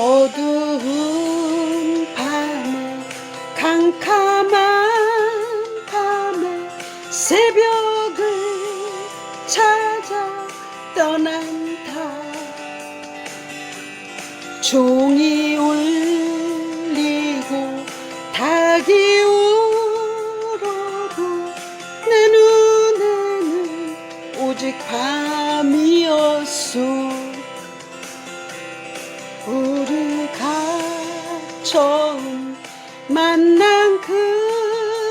어두운 밤에 캄캄한 밤에 새벽을 찾아 떠난다 종이 울리고 닭이 울어도 내 눈에는 오직 밤. 처음 만난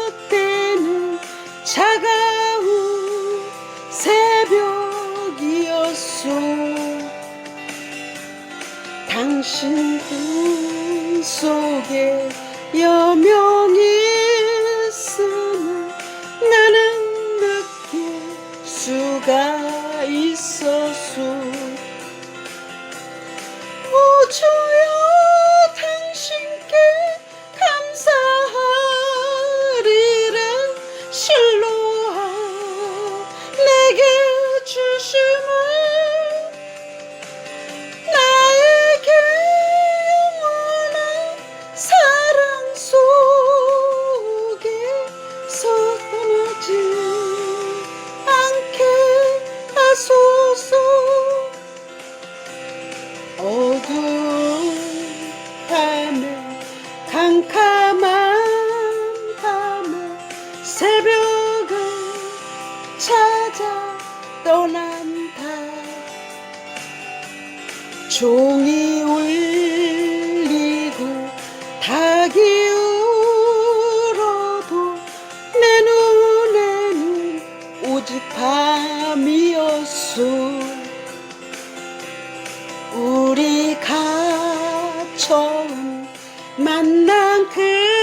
그때는 차가운 새벽이었소. 당신 꿈 속에 여명이 있음을 나는 느낄 수가 있었소. 우주 주심을 나에게 영원한 사랑 속에 서 떠나지 않게 하소서 떠난다. 종이 울리고 닭이 울어도 내 눈에는 오직 밤이었소. 우리 가 처음 만난 그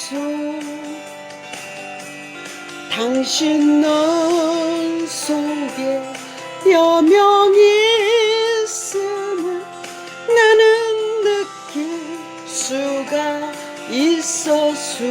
새벽이었소 당신 눈 속에 여명이 있음을 나는 느낄 수가 있었소